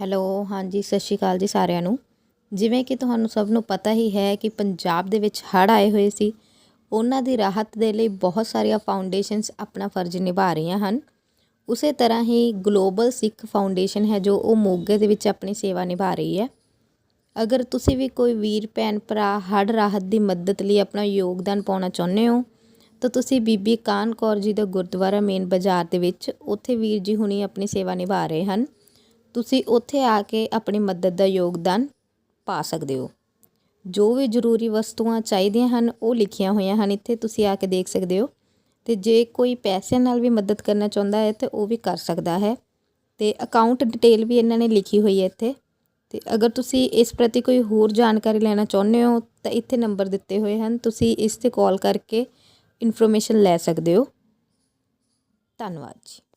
Hello, ਹਾਂਜੀ, ਸਤਿ ਸ਼੍ਰੀ ਅਕਾਲ ਜੀ ਸਾਰਿਆਂ ਨੂੰ। ਜਿਵੇਂ ਕਿ ਤੁਹਾਨੂੰ ਸਭ ਨੂੰ ਪਤਾ ਹੀ ਹੈ ਕਿ ਪੰਜਾਬ ਦੇ ਵਿੱਚ ਹੜ੍ਹ ਆਏ ਹੋਏ ਸੀ। ਉਹਨਾਂ ਦੀ ਰਾਹਤ ਦੇ ਲਈ ਬਹੁਤ ਸਾਰੀਆਂ ਫਾਊਂਡੇਸ਼ਨਸ ਆਪਣਾ ਫਰਜ਼ ਨਿਭਾ ਰਹੀਆਂ ਹਨ। ਉਸੇ ਤਰ੍ਹਾਂ ਹੀ ਗਲੋਬਲ ਸਿੱਖ ਫਾਊਂਡੇਸ਼ਨ ਹੈ ਜੋ ਉਹ ਮੋਗੇ ਦੇ ਵਿੱਚ ਆਪਣੀ ਸੇਵਾ ਨਿਭਾ ਰਹੀ ਹੈ। ਅਗਰ ਤੁਸੀਂ ਵੀ ਕੋਈ ਵੀਰ, ਭੈਣ, ਭਰਾ ਹੜ੍ਹ ਰਾਹਤ ਦੀ ਮਦਦ ਲਈ ਆਪਣਾ ਯੋਗਦਾਨ ਪਾਉਣਾ ਚਾਹੁੰਦੇ ਹੋ, ਤਾਂ ਤੁਸੀਂ ਬੀਬੀ ਕਾਨ ਕੌਰ ਜੀ ਦਾ ਗੁਰਦੁਆਰਾ ਮੇਨ ਬਾਜ਼ਾਰ ਦੇ ਵਿੱਚ ਉੱਥੇ ਵੀਰ ਜੀ ਹੁਣੀ ਆਪਣੀ ਸੇਵਾ ਨਿਭਾ ਰਹੇ ਹਨ। ਤੁਸੀਂ ਉੱਥੇ ਆ ਕੇ ਆਪਣੀ ਮਦਦ ਦਾ ਯੋਗਦਾਨ ਪਾ ਸਕਦੇ ਹੋ। ਜੋ ਵੀ ਜ਼ਰੂਰੀ ਵਸਤੂਆਂ ਚਾਹੀਦੀਆਂ ਹਨ, ਉਹ ਲਿਖੀਆਂ ਹੋਈਆਂ ਹਨ, ਇੱਥੇ ਤੁਸੀਂ ਆ ਕੇ ਦੇਖ ਸਕਦੇ ਹੋ। ਤੇ ਜੇ ਕੋਈ ਪੈਸਿਆਂ ਨਾਲ ਵੀ ਮਦਦ ਕਰਨਾ ਚਾਹੁੰਦਾ ਹੈ, ਤੇ ਉਹ ਵੀ ਕਰ ਸਕਦਾ ਹੈ। ਤੇ ਅਕਾਊਂਟ ਡਿਟੇਲ ਵੀ ਇਹਨਾਂ ਨੇ ਲਿਖੀ ਹੋਈ ਹੈ ਇੱਥੇ। ਤੇ ਅਗਰ ਤੁਸੀਂ ਇਸ ਪ੍ਰਤੀ ਕੋਈ ਹੋਰ ਜਾਣਕਾਰੀ ਲੈਣਾ ਚਾਹੁੰਦੇ ਹੋ, ਤਾਂ ਇੱਥੇ ਨੰਬਰ ਦਿੱਤੇ ਹੋਏ ਹਨ। ਤੁਸੀਂ ਇਸ ਤੇ ਕਾਲ ਕਰਕੇ ਇਨਫੋਰਮੇਸ਼ਨ ਲੈ ਸਕਦੇ ਹੋ। ਧੰਨਵਾਦ ਜੀ।